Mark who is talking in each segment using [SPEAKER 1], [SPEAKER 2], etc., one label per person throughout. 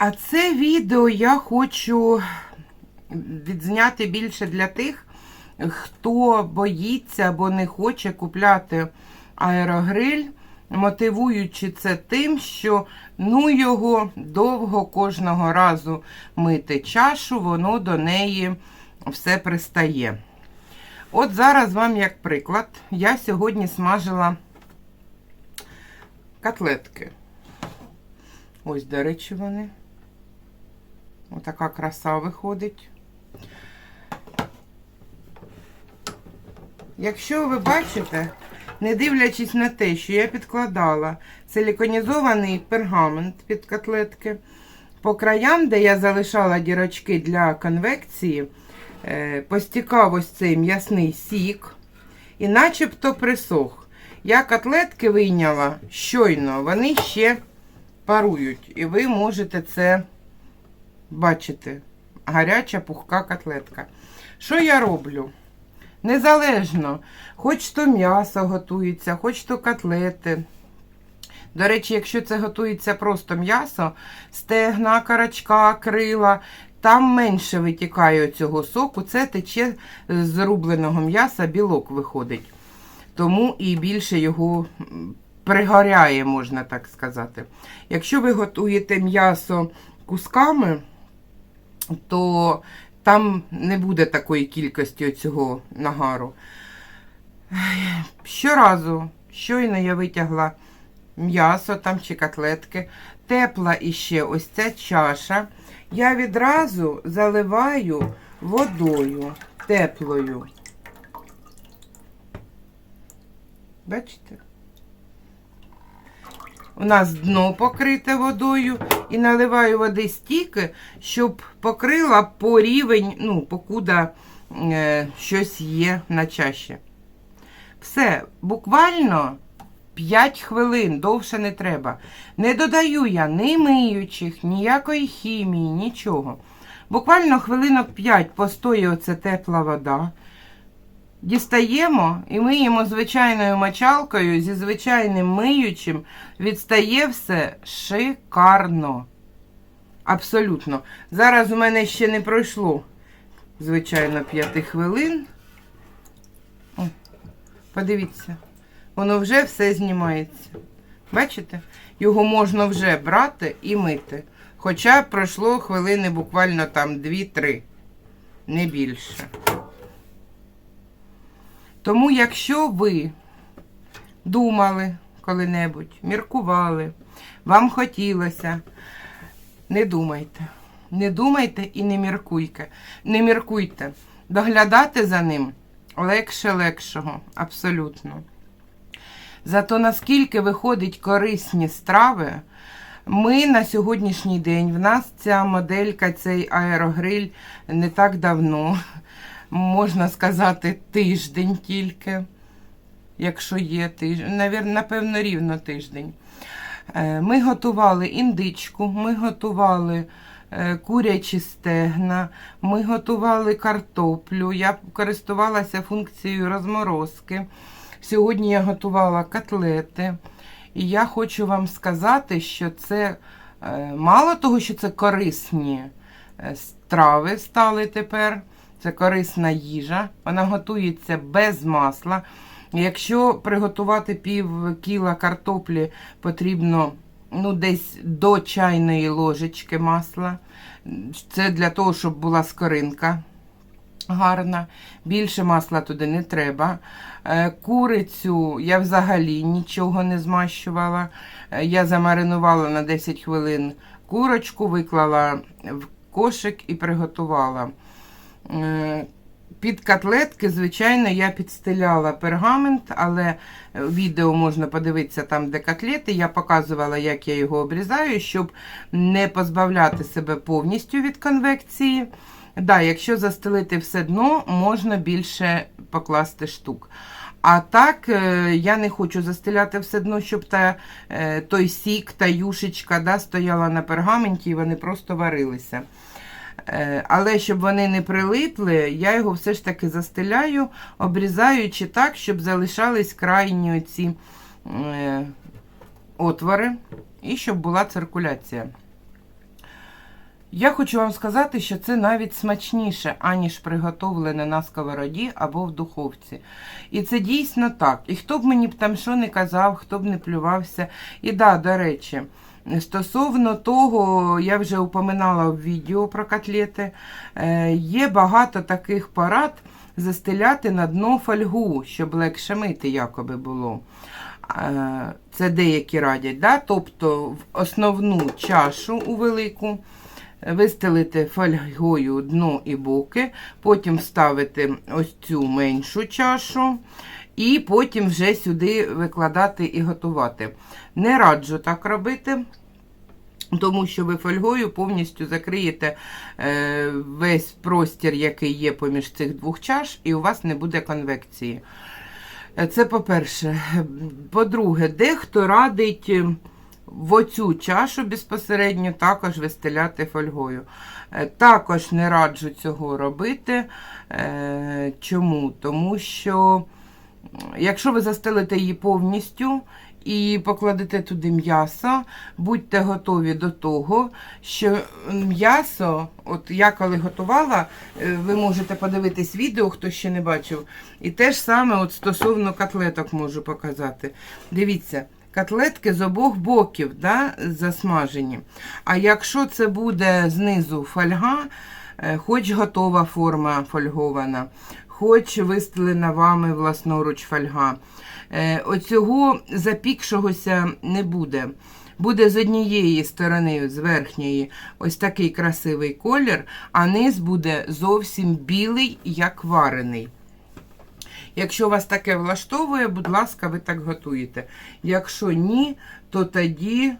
[SPEAKER 1] А це відео я хочу відзняти більше для тих, хто боїться або не хоче купляти аерогриль, мотивуючи це тим, що ну його довго кожного разу мити чашу, воно до неї все пристає. От зараз вам як приклад, я сьогодні смажила котлетки. Ось, до речі, вони. Отака краса виходить. Якщо ви бачите, не дивлячись на те, що я підкладала силіконізований пергамент під котлетки, по краям, де я залишала дірочки для конвекції, е, постікав ось цей м'ясний сік і начебто присох. Я котлетки вийняла щойно, вони ще парують, і ви можете це бачити. Гаряча пухка котлетка. Що я роблю? Незалежно, хоч то м'ясо готується, хоч то котлети. До речі, якщо це готується просто м'ясо, стегна, карачка, крила, там менше витікає цього соку, це тече з рубленого м'яса, білок виходить. Тому і більше його пригоряє, можна так сказати. Якщо ви готуєте м'ясо кусками, то там не буде такої кількості цього нагару. Щоразу, щойно я витягла м'ясо там чи котлетки, тепла іще ось ця чаша. Я відразу заливаю водою теплою. Бачите? У нас дно покрите водою і наливаю води стільки, щоб покрила по рівень, ну, покуда е, щось є на чаші. Все, буквально 5 хвилин, довше не треба. Не додаю я ні миючих, ніякої хімії, нічого. Буквально хвилинок 5 постоїть оце тепла вода. Дістаємо і миємо звичайною мочалкою зі звичайним миючим. Відстає все шикарно. Абсолютно. Зараз у мене ще не пройшло, звичайно, 5 хвилин. О, подивіться, воно вже все знімається. Бачите? Його можна вже брати і мити. Хоча пройшло хвилини буквально там 2-3, не більше. Тому, якщо ви думали коли-небудь, міркували, вам хотілося, не думайте. Не думайте і не міркуйте. Не міркуйте. Доглядати за ним легше легшого, абсолютно. Зато наскільки виходять корисні страви, ми на сьогоднішній день, в нас ця моделька, цей аерогриль не так давно можна сказати, тиждень тільки, якщо є тиждень, напевно, рівно тиждень. Е, Ми готували індичку, ми готували е, курячі стегна, ми готували картоплю. Я користувалася функцією розморозки. Сьогодні я готувала котлети. І я хочу вам сказати, що це е, мало того, що це корисні страви стали тепер. Це корисна їжа, вона готується без масла. Якщо приготувати пів кіла картоплі, потрібно ну, десь до чайної ложечки масла. Це для того, щоб була скоринка гарна. Більше масла туди не треба. Е, Курицю я взагалі нічого не змащувала. Е, Я замаринувала на 10 хвилин курочку, виклала в кошик і приготувала. Е, Під котлетки, звичайно, я підстеляла пергамент, але відео можна подивитися там, де котлети. Я показувала, як я його обрізаю, щоб не позбавляти себе повністю від конвекції. Да, якщо застелити все дно, можна більше покласти штук. А так, е, я не хочу застеляти все дно, щоб та, е, той сік, та юшечка да, стояла на пергаменті і вони просто варилися. Е, Але щоб вони не прилипли, я його все ж таки застеляю, обрізаючи так, щоб залишались крайні ці е, отвори і щоб була циркуляція. Я хочу вам сказати, що це навіть смачніше, аніж приготовлене на сковороді або в духовці. І це дійсно так. І хто б мені б там що не казав, хто б не плювався. І да, до речі, стосовно того, я вже упоминала в відео про котлети, е, є багато таких порад застеляти на дно фольгу, щоб легше мити якоби було. Е, Це деякі радять, да? тобто в основну чашу у велику вистелити фольгою дно і боки, потім вставити ось цю меншу чашу, і потім вже сюди викладати і готувати. Не раджу так робити. Тому що ви фольгою повністю закриєте е, весь простір, який є поміж цих двох чаш, і у вас не буде конвекції. Е, Це по-перше. По-друге, дехто радить е, в оцю чашу безпосередньо також вистеляти фольгою. Е, Також не раджу цього робити. Е, Чому? Тому що якщо ви застелите її повністю і покладете туди м'ясо, будьте готові до того, що м'ясо, от я коли готувала, е, ви можете подивитись відео, хто ще не бачив. І те ж саме от стосовно котлеток можу показати. Дивіться. Котлетки з обох боків да, засмажені. А якщо це буде знизу фольга, е, хоч готова форма фольгована, хоч вистелена вами власноруч фольга, е, оцього запікшогося не буде. Буде з однієї сторони, з верхньої, ось такий красивий колір, а низ буде зовсім білий, як варений. Якщо вас таке влаштовує, будь ласка, ви так готуєте. Якщо ні, то тоді,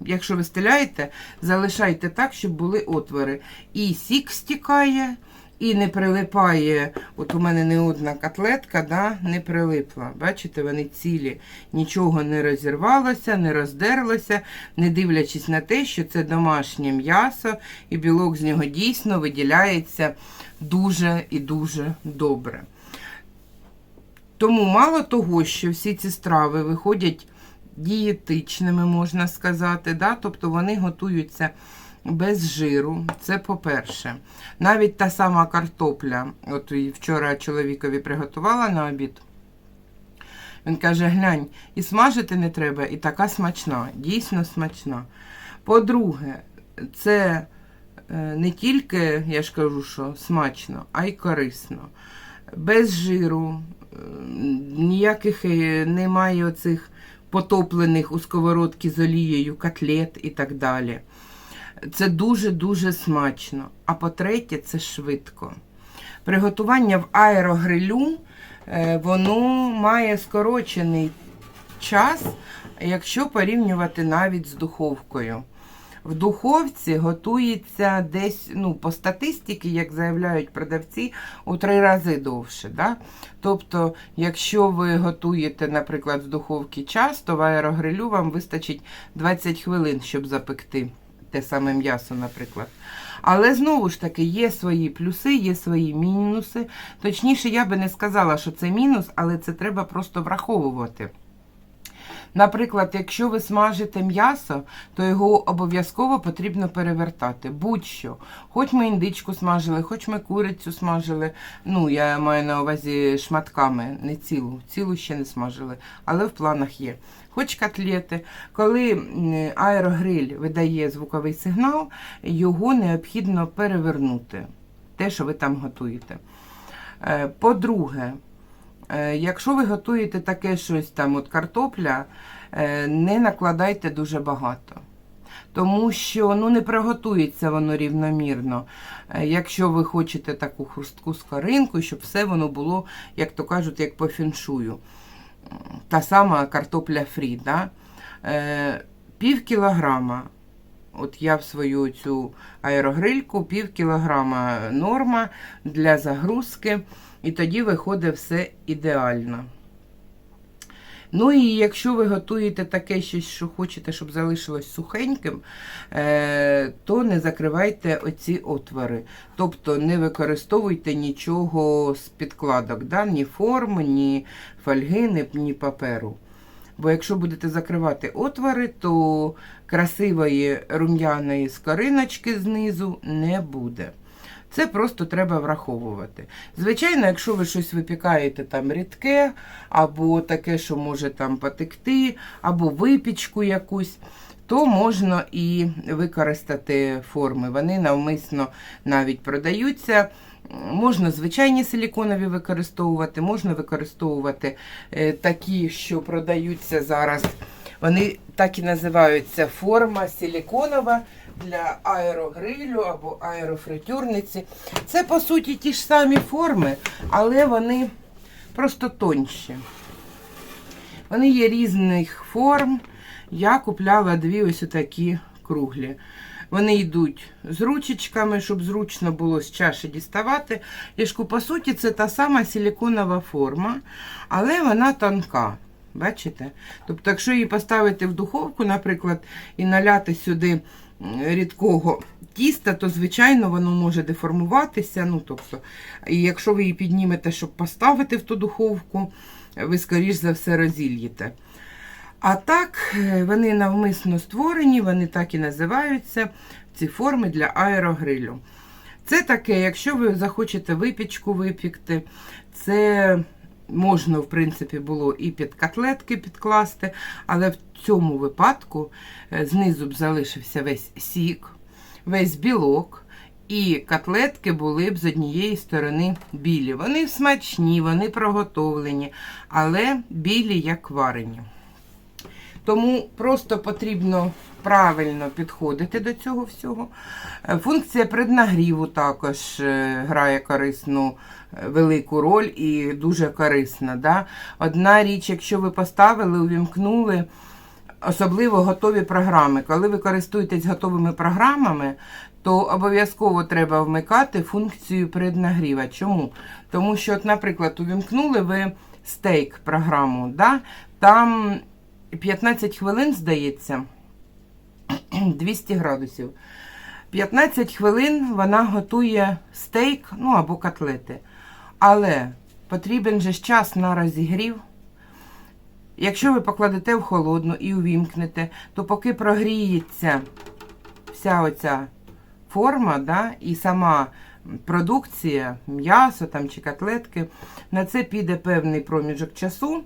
[SPEAKER 1] якщо ви стеляєте, залишайте так, щоб були отвори. І сік стікає, і не прилипає. От у мене не одна котлетка, да, не прилипла. Бачите, вони цілі, нічого не розірвалося, не роздерлося, не дивлячись на те, що це домашнє м'ясо, і білок з нього дійсно виділяється дуже і дуже добре. Тому мало того, що всі ці страви виходять дієтичними, можна сказати, да? тобто вони готуються без жиру. Це по-перше. Навіть та сама картопля, от і вчора чоловікові приготувала на обід. Він каже: глянь, і смажити не треба, і така смачна, дійсно смачна. По-друге, це е, не тільки, я ж кажу, що смачно, а й корисно. Без жиру, е, ніяких е, немає оцих потоплених у сковородці з олією котлет і так далі. Це дуже-дуже смачно. А по-третє, це швидко. Приготування в аерогрилю е, воно має скорочений час, якщо порівнювати навіть з духовкою. В духовці готується десь, ну, по статистиці, як заявляють продавці, у три рази довше. Да? Тобто, якщо ви готуєте, наприклад, в духовці час, то в аерогрилю вам вистачить 20 хвилин, щоб запекти те саме м'ясо, наприклад. Але знову ж таки є свої плюси, є свої мінуси. Точніше, я би не сказала, що це мінус, але це треба просто враховувати. Наприклад, якщо ви смажите м'ясо, то його обов'язково потрібно перевертати. Будь-що. Хоч ми індичку смажили, хоч ми курицю смажили. Ну, я маю на увазі шматками, не цілу. Цілу ще не смажили, але в планах є. Хоч котлети. Коли аерогриль видає звуковий сигнал, його необхідно перевернути. Те, що ви там готуєте. Е, По-друге, Е, Якщо ви готуєте таке щось там, от картопля, е, не накладайте дуже багато. Тому що ну, не приготується воно рівномірно. Якщо ви хочете таку хрустку скоринку, щоб все воно було, як то кажуть, як по фіншую. Та сама картопля фрі. Да? Е, Пів кілограма. От я в свою цю аерогрильку пів кілограма норма для загрузки. І тоді виходить все ідеально. Ну і якщо ви готуєте таке щось, що хочете, щоб залишилось сухеньким, е, то не закривайте оці отвори. Тобто не використовуйте нічого з підкладок, да? ні форм, ні фольги, ні, ні паперу. Бо якщо будете закривати отвори, то красивої рум'яної скориночки знизу не буде. Це просто треба враховувати. Звичайно, якщо ви щось випікаєте там рідке, або таке, що може там потекти, або випічку якусь, то можна і використати форми. Вони навмисно навіть продаються. Можна звичайні силіконові використовувати, можна використовувати е, такі, що продаються зараз. Вони так і називаються форма силіконова для аерогрилю або аерофритюрниці. Це по суті ті ж самі форми, але вони просто тонші. Вони є різних форм. Я купляла дві ось такі круглі. Вони йдуть з ручечками, щоб зручно було з чаші діставати. Ліжку, по суті, це та сама силіконова форма, але вона тонка. Бачите? Тобто, якщо її поставити в духовку, наприклад, і наляти сюди рідкого тіста, то, звичайно, воно може деформуватися. Ну, тобто, і якщо ви її піднімете, щоб поставити в ту духовку, ви, скоріш за все, розільєте. А так, е, вони навмисно створені, вони так і називаються, ці форми для аерогрилю. Це таке, якщо ви захочете випічку випікти, це можна, в принципі, було і під котлетки підкласти, але в цьому випадку е, знизу б залишився весь сік, весь білок. І котлетки були б з однієї сторони білі. Вони смачні, вони проготовлені, але білі як варені. Тому просто потрібно правильно підходити до цього всього. Е, Функція преднагріву також е, грає корисну е, велику роль і дуже корисна. Да? Одна річ, якщо ви поставили, увімкнули, особливо готові програми. Коли ви користуєтесь готовими програмами, то обов'язково треба вмикати функцію преднагріва. Чому? Тому що, от, наприклад, увімкнули ви стейк програму, да? там 15 хвилин, здається, 200 градусів. 15 хвилин вона готує стейк, ну або котлети. Але потрібен же час на розігрів. Якщо ви покладете в холодну і увімкнете, то поки прогріється вся оця форма, да, і сама продукція, м'ясо там чи котлетки, на це піде певний проміжок часу,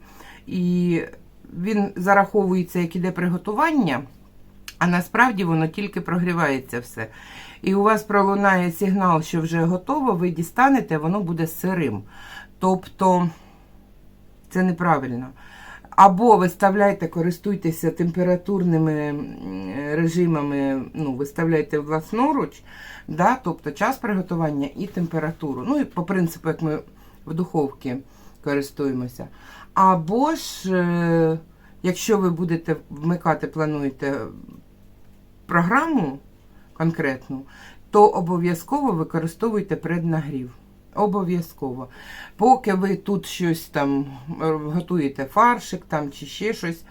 [SPEAKER 1] і він зараховується, як іде приготування, а насправді воно тільки прогрівається все. І у вас пролунає сигнал, що вже готово, ви дістанете, воно буде сирим. Тобто це неправильно. Або виставляйте, користуйтеся температурними режимами, ну, виставляйте власноруч, да, тобто час приготування і температуру. Ну і по принципу, як ми в духовці користуємося. Або ж, е, якщо ви будете вмикати, плануєте програму конкретну, то обов'язково використовуйте преднагрів. Обов'язково. Поки ви тут щось там е, готуєте фаршик там чи ще щось,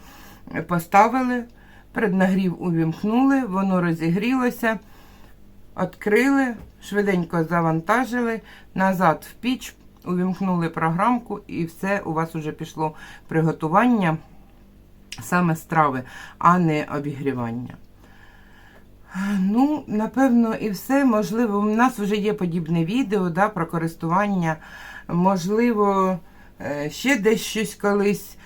[SPEAKER 1] поставили, преднагрів увімкнули, воно розігрілося, відкрили, швиденько завантажили, назад в піч, увімкнули програмку і все, у вас вже пішло приготування саме страви, а не обігрівання. Ну, напевно, і все. Можливо, у нас вже є подібне відео да, про користування. Можливо, е, ще десь щось колись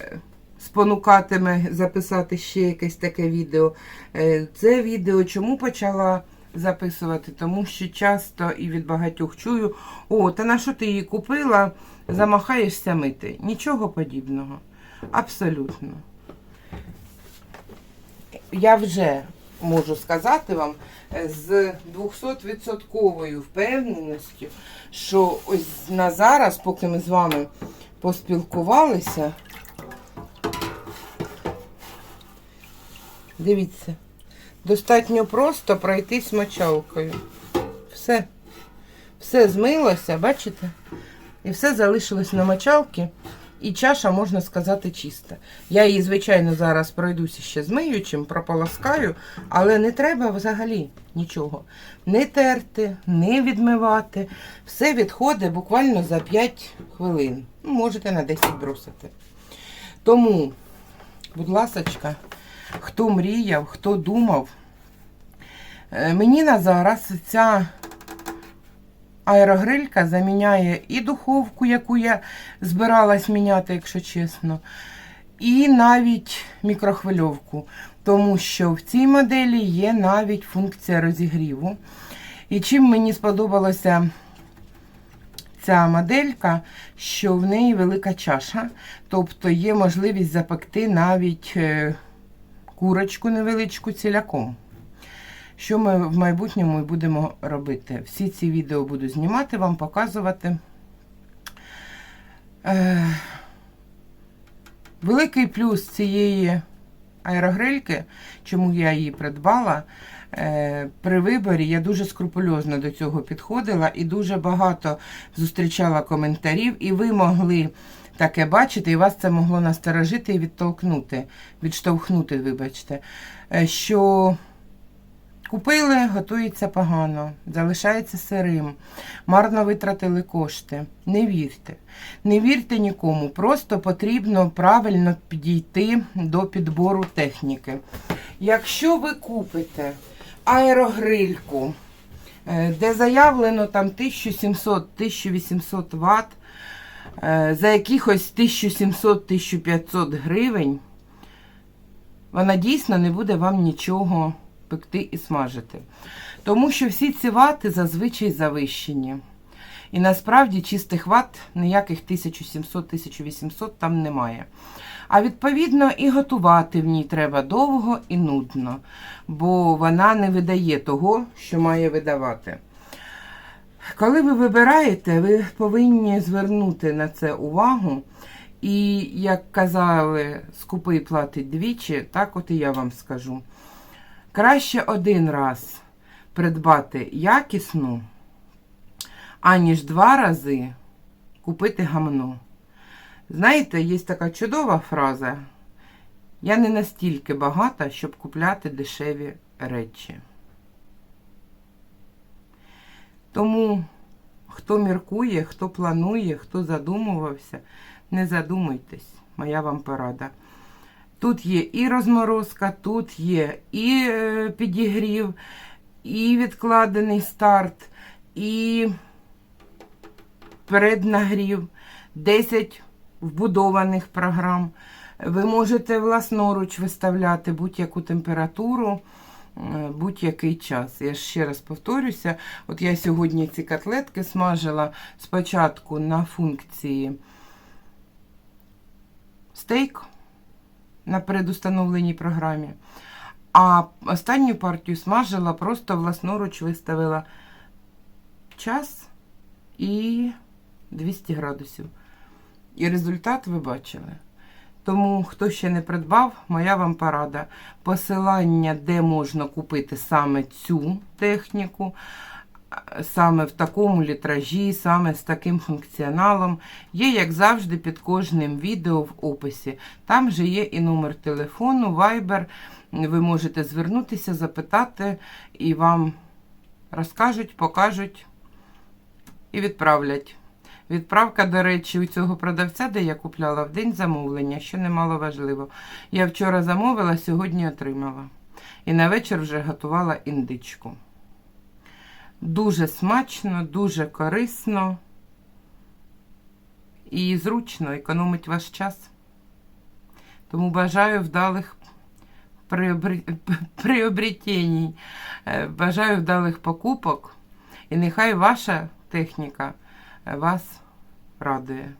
[SPEAKER 1] е, спонукатиме записати ще якесь таке відео. Е, Це відео чому почала записувати? Тому що часто і від багатьох чую, о, та на що ти її купила, замахаєшся мити. Нічого подібного. Абсолютно. Я вже можу сказати вам е, з 200% впевненістю, що ось на зараз, поки ми з вами поспілкувалися, дивіться, достатньо просто пройтись мочалкою. Все. Все змилося, бачите? І все залишилось на мочалці. І чаша, можна сказати, чиста. Я її, звичайно, зараз пройдуся ще з миючим, прополоскаю, але не треба взагалі нічого. Не терти, не відмивати. Все відходить буквально за 5 хвилин. Ну, Можете на 10 бросити. Тому будь ласочка, хто мріяв, хто думав. Е, Мені на зараз ця аерогрилька заміняє і духовку, яку я збиралась міняти, якщо чесно, і навіть мікрохвильовку. Тому що в цій моделі є навіть функція розігріву. І чим мені сподобалося ця моделька, що в неї велика чаша, тобто є можливість запекти навіть е, курочку невеличку ціляком. Що ми в майбутньому і будемо робити? Всі ці відео буду знімати, вам показувати. Е, великий плюс цієї аерогрильки, чому я її придбала. е, При виборі я дуже скрупульозно до цього підходила і дуже багато зустрічала коментарів, і ви могли таке бачити, і вас це могло насторожити і відтолкнути, відштовхнути, вибачте, е, що Купили, готується погано, залишається сирим, марно витратили кошти. Не вірте. Не вірте нікому. Просто потрібно правильно підійти до підбору техніки. Якщо ви купите аерогрильку, е, де заявлено там 1700-1800 Вт, за якихось 1700-1500 гривень, вона дійсно не буде вам нічого пекти і смажити. Тому що всі ці вати зазвичай завищені. І насправді чистих ват ніяких 1700-1800 там немає. А відповідно і готувати в ній треба довго і нудно, бо вона не видає того, що має видавати. Коли ви вибираєте, ви повинні звернути на це увагу. І, як казали, скупий платить двічі, так от і я вам скажу. Краще один раз придбати якісну, аніж два рази купити гамно. Знаєте, є така чудова фраза. Я не настільки багата, щоб купляти дешеві речі. Тому, хто міркує, хто планує, хто задумувався, не задумуйтесь, моя вам порада. Тут є і розморозка, тут є і е, підігрів, і відкладений старт, і переднагрів, 10 вбудованих програм. Ви можете власноруч виставляти будь-яку температуру, будь-який час. Я ще раз повторюся, от я сьогодні ці котлетки смажила спочатку на функції стейк на предустановленій програмі. А останню партію смажила, просто власноруч виставила час і 200 градусів. І результат ви бачили. Тому, хто ще не придбав, моя вам порада. Посилання, де можна купити саме цю техніку, саме в такому літражі, саме з таким функціоналом, є, як завжди, під кожним відео в описі. Там же є і номер телефону, Viber. Ви можете звернутися, запитати, і вам розкажуть, покажуть і відправлять. Відправка, до речі, у цього продавця, де я купляла в день замовлення, що немало важливо. Я вчора замовила, сьогодні отримала. І на вечір вже готувала індичку. Дуже смачно, дуже корисно і зручно економить ваш час. Тому бажаю вдалих приобретень, Е, бажаю вдалих покупок. І нехай ваша техніка вас радує.